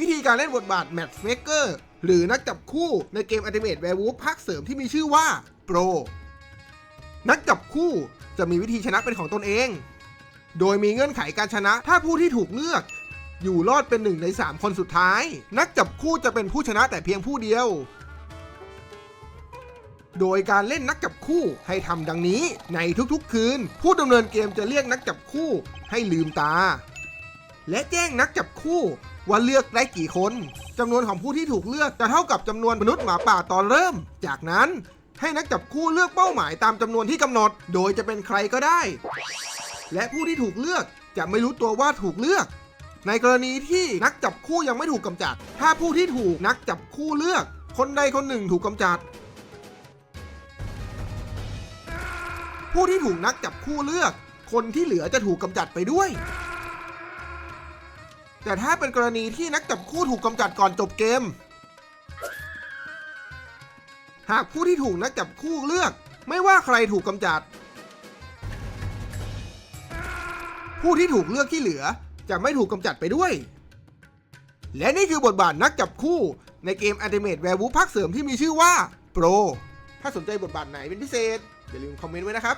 วิธีการเล่นบทบาท Matchmaker หรือนักจับคู่ในเกม Ultimate Werewolf ภาคเสริมที่มีชื่อว่า Pro นักจับคู่จะมีวิธีชนะเป็นของตนเอง โดยมีเงื่อนไขการชนะถ้าผู้ที่ถูกเลือก อยู่รอดเป็นหนึ่งใน 3 คนสุดท้าย นักจับคู่จะเป็นผู้ชนะแต่เพียงผู้เดียว โดยการเล่นนักจับคู่ให้ทำดังนี้ในทุกๆ คืน ผู้ดำเนินเกมจะเรียกนักจับคู่ให้ลืมตา และแจ้งนักจับคู่ ว่าเลือกได้กี่คนจำนวนของผู้ที่ถูกเลือกจะเท่ากับจำนวนมนุษย์หมาป่าตอนเริ่ม จากนั้นให้นักจับคู่เลือกเป้าหมายตามจำนวนที่กำหนด โดยจะเป็นใครก็ได้ และผู้ที่ถูกเลือกจะไม่รู้ตัวว่าถูกเลือก ในกรณีที่นักจับคู่ยังไม่ถูกกำจัด ถ้าผู้ที่ถูกนักจับคู่เลือก คนใดคนหนึ่งถูกกำจัด ผู้ที่ถูกนักจับคู่เลือก คนที่เหลือจะถูกกำจัดไปด้วย แต่ถ้าเป็นกรณีที่นักจับคู่ถูกกำจัดก่อนจบเกม หากผู้ที่ถูกนักจับคู่เลือก ไม่ว่าใครถูกกำจัด ผู้ที่ถูกเลือกที่เหลือ จะไม่ถูกกำจัดไปด้วย และนี่คือบทบาทนักจับคู่ในเกม Ultimate Werewolf ภาคเสริมที่มีชื่อว่า Pro ถ้าสนใจบทบาทไหนเป็นพิเศษ อย่าลืมคอมเมนต์ไว้นะครับ